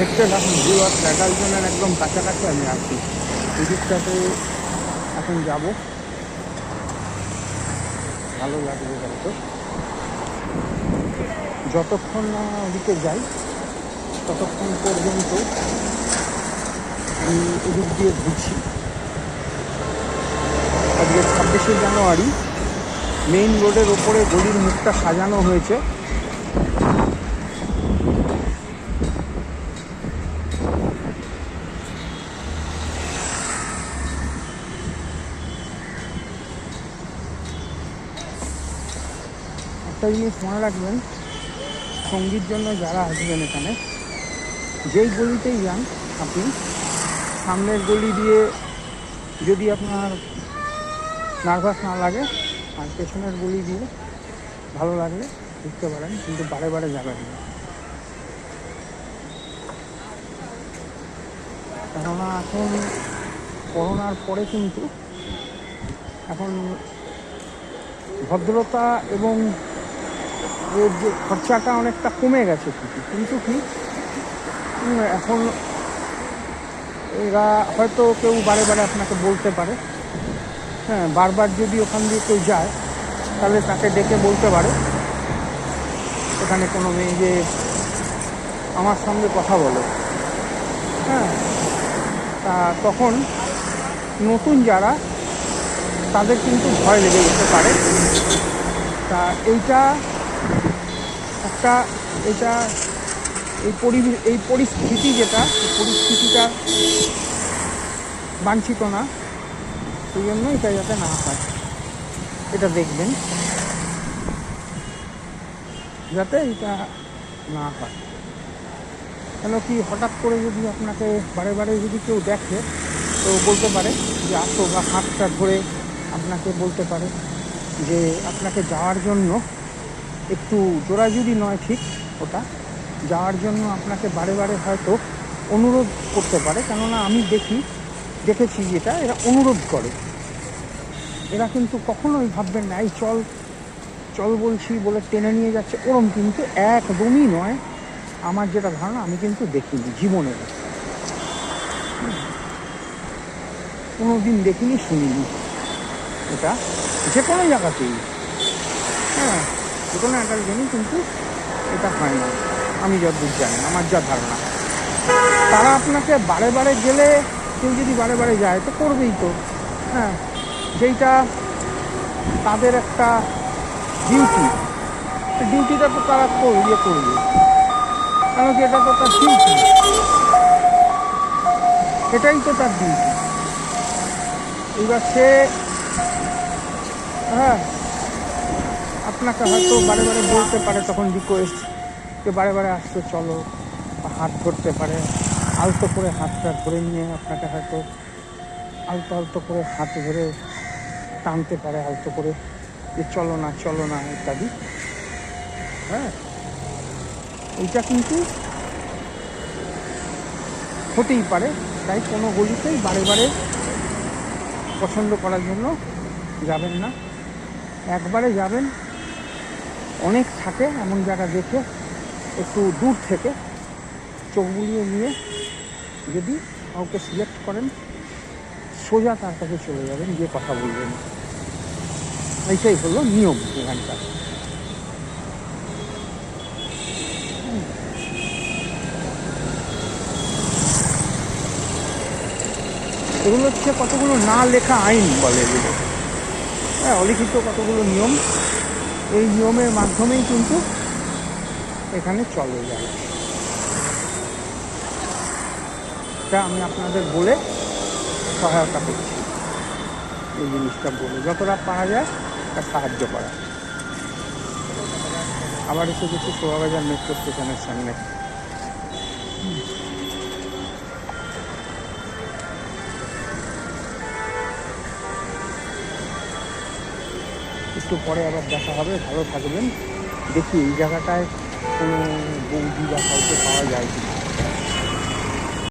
দেখতে এখন ভিউ আর ফ্ল্যাটাল জোনের একদম কাছাকাছি আমি আছি। এদিকটাতে এখন যাব। ভালো লাগবে হয়তো। যতক্ষণ না ওদিকে যাই, ততক্ষণ পর্যন্ত আমি এদিক দিয়ে ঘুরছি। আজকে ছাব্বিশে জানুয়ারি মেইন রোডের ওপরে গলির মুখটা সাজানো হয়েছে। একটা জিনিস মনে রাখবেন, সঙ্গীর জন্য যারা আসবেন এখানে, যেই গলিতেই যান আপনি, সামনের গলি দিয়ে যদি আপনার নার্ভাস না লাগে, আর পেছনের গলি দিয়ে ভালো লাগলে ঢুকতে পারেন, কিন্তু বারে বারে যাবেন না। কেননা এখন করোনার পরে কিন্তু এখন ভদ্রতা এবং এর যে খরচাটা অনেকটা কমে গেছে কিন্তু কিন্তু কি এখন এরা হয়তো কেউ বারে বারে আপনাকে বলতে পারে। হ্যাঁ বারবার যদি ওখান দিয়ে কেউ যায়, তাহলে তাকে ডেকে বলতে পারে। এখানে কোনো মেয়ে যে আমার সঙ্গে কথা বলো। হ্যাঁ তা তখন নতুন যারা, তাদের কিন্তু ভয় লেগে যেতে পারে। তা এইটা একটা এটা এই পরিবেশ এই পরিস্থিতি যেটা পরিস্থিতিটা বাঞ্ছিত না, সেই জন্য এটা যাতে না হয়। এটা দেখবেন। যাতে এটা না হয়। কেন কি হঠাৎ করে যদি আপনাকে বারে বারে যদি কেউ দেখে, তো বলতে পারে যে আসো বা হাতটা ধরে আপনাকে বলতে পারে যে আপনাকে যাওয়ার জন্য একটু জোরাজুরি নয় ঠিক ওটা। যাওয়ার জন্য আপনাকে বারে বারে হয়তো অনুরোধ করতে পারে, কেননা আমি দেখি, দেখেছি যেটা, এরা অনুরোধ করে। এরা কিন্তু কখনোই ভাববেন না, এই চল চল বলছি বলে টেনে নিয়ে যাচ্ছে। ওরম কিন্তু একদমই নয়। আমার যেটা ধারণা, আমি কিন্তু দেখিনি, জীবনে। কোনো দিন দেখিনি, শুনিনি। এটা যে কোনো জায়গাতেই। হ্যাঁ। যে কোনো একটা জন্যই কিন্তু এটা হয় না। আমি যতদূর জানি, আমার যা ধারণা। তারা আপনাকে বারে বারে গেলে, কেউ যদি বারে বারে যায়, তো করবেই তো। হ্যাঁ যেইটা তাদের একটা ডিউটি ডিউটিটা তো তারা ইয়ে করবে। কেন কি এটা তো তার ডিউটি এটাই তো তার ডিউটি এবার সে হ্যাঁ আপনাকে হয়তো বারে বারে বলতে পারে তখন রিকোয়েস্ট যে বারে বারে আসতে চলো, বা হাত ধরতে পারে। আলতো করে হাতটা ধরে নিয়ে আপনাকে হয়তো আলতো আলতো করে হাত ধরে টানতে পারে আলতো করে, যে চলো না চলো না ইত্যাদি। হ্যাঁ? এইটা কিন্তু হতেই পারে। তাই কোনো গলিতেই বারে বারে পছন্দ করার জন্য যাবেন না। একবারে যাবেন অনেক থাকে, এমন জায়গা দেখে একটু দূর থেকে চোখ বুলিয়ে নিয়ে যদি কাউকে সিলেক্ট করেন, সোজা তার কাছে চলে যাবেন, গিয়ে কথা বলবেন। এইটাই হলো নিয়ম এখানকার এগুলো হচ্ছে কতগুলো না লেখা আইন বলে এগুলো। হ্যাঁ অলিখিত কতগুলো নিয়ম। এই নিয়মের মাধ্যমেই কিন্তু এখানে চলে যায়। এটা আমি আপনাদের বলে সহায়তা করছি। এই জিনিসটা বলে যতটা পারা যায় তা সাহায্য করা। আবার এসে গেছি শোভাবাজার মেট্রো স্টেশনের সামনে। একটু পরে আবার দেখা হবে, ভালো থাকবেন। দেখি এই জায়গাটায় কোনো বৌদি বা কাউকে পাওয়া যায় কি